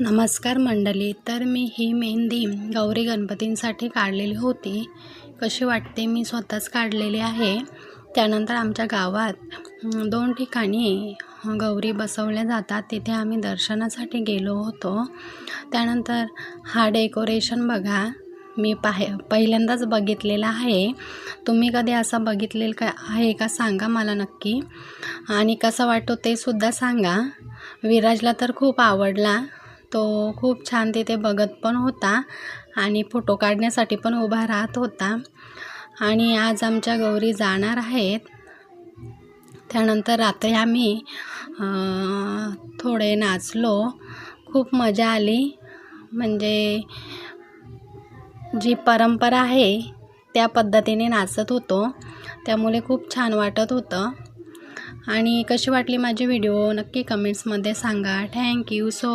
नमस्कार मंडळी तर मी ही मेहंदी गौरी गणपतींसाठी काढलेली होती. कशी वाटते? मी स्वतःच काढलेली आहे. त्यानंतर आमच्या गावात दोन ठिकाणी गौरी बसवल्या जातात. तिथे आम्ही दर्शनासाठी गेलो होतो. त्यानंतर हा डेकोरेशन बघा. मी पाहे पहिल्यांदाच बघितलेला आहे. तुम्ही कधी असं बघितलेलं का आहे का सांगा मला नक्की. आणि कसं वाटतो ते सुद्धा सांगा. विराजला तर खूप आवडला. तो खूप छान तिथे बघत पण होता आणि फोटो काढण्यासाठी पण उभा राहत होता. आणि आज आमच्या गौरी जाणार आहेत. त्यानंतर रात्री आम्ही थोडे नाचलो. खूप मजा आली. म्हणजे जी परंपरा आहे त्या पद्धतीने नाचत होतो. त्यामुळे खूप छान वाटत होतं. आणि कशी वाटली माझी व्हिडिओ नक्की कमेंट्समध्ये सांगा. Thank you so